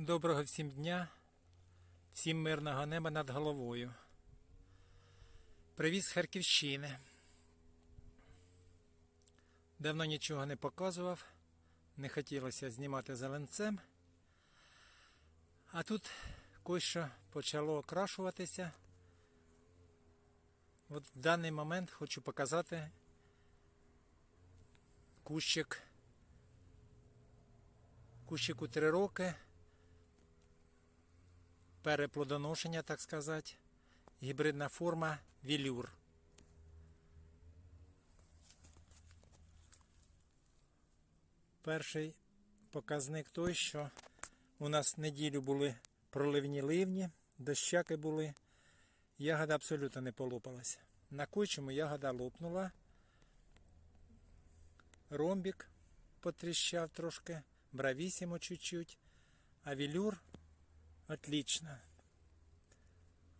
Доброго всім дня, всім мирного неба над головою. Привіз з Харківщини. Давно нічого не показував, не хотілося знімати зеленцем. А тут кое-що почало окрашуватися. От в даний момент хочу показати кущик. Кущику 3 роки переплодоношення, так сказати, гібридна форма вілюр. Перший показник той, що у нас неділю були проливні ливні, дощаки були, ягода абсолютно не полопалася. На кучому ягода лопнула, ромбік потріщав трошки, бравісімо чуть-чуть, а вілюр Отлично.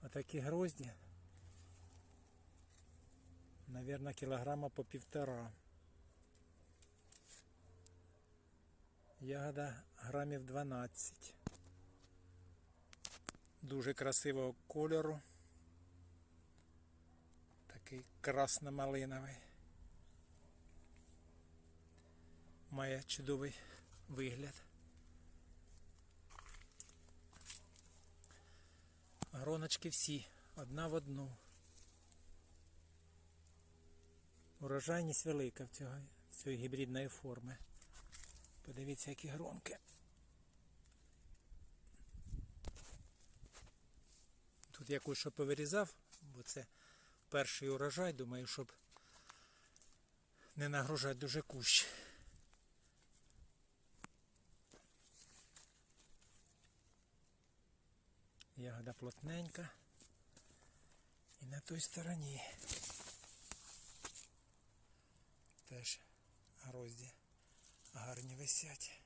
Отакі грозді. Наверное, кілограма по півтора. Ягода грамів 12. Дуже красивого кольору. Такий красно-малиновий. Має чудовий вигляд. Гроночки всі, одна в одну. Урожайність велика в цього, цієї гібридної форми. Подивіться, які гронки. Тут я кое-що повирізав, бо це перший урожай, думаю, щоб не нагружати дуже кущ. Ягода плотненька. І на той стороні теж грозді гарні висять.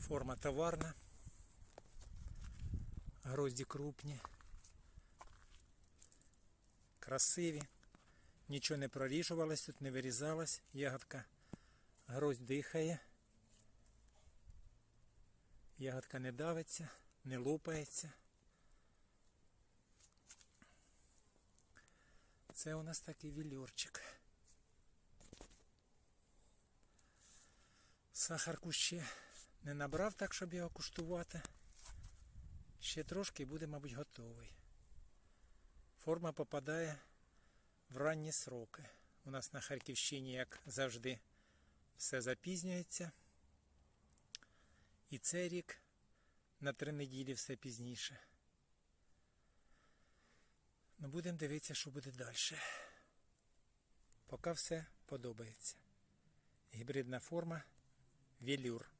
Форма товарна. Грозді крупні. Красиві. Нічого не проріжувалось, тут не вирізалось. Ягодка гроздь дихає. Ягодка не давиться, не лупається. Це у нас такий вілюрчик. Сахарку ще не набрав так, щоб його куштувати. Ще трошки і буде, мабуть, готовий. Форма попадає в ранні сроки. У нас на Харківщині, як завжди, все запізнюється. І цей рік на три неділі все пізніше. Ну, будемо дивитися, що буде далі. Поки все подобається. Гібридна форма Велюр.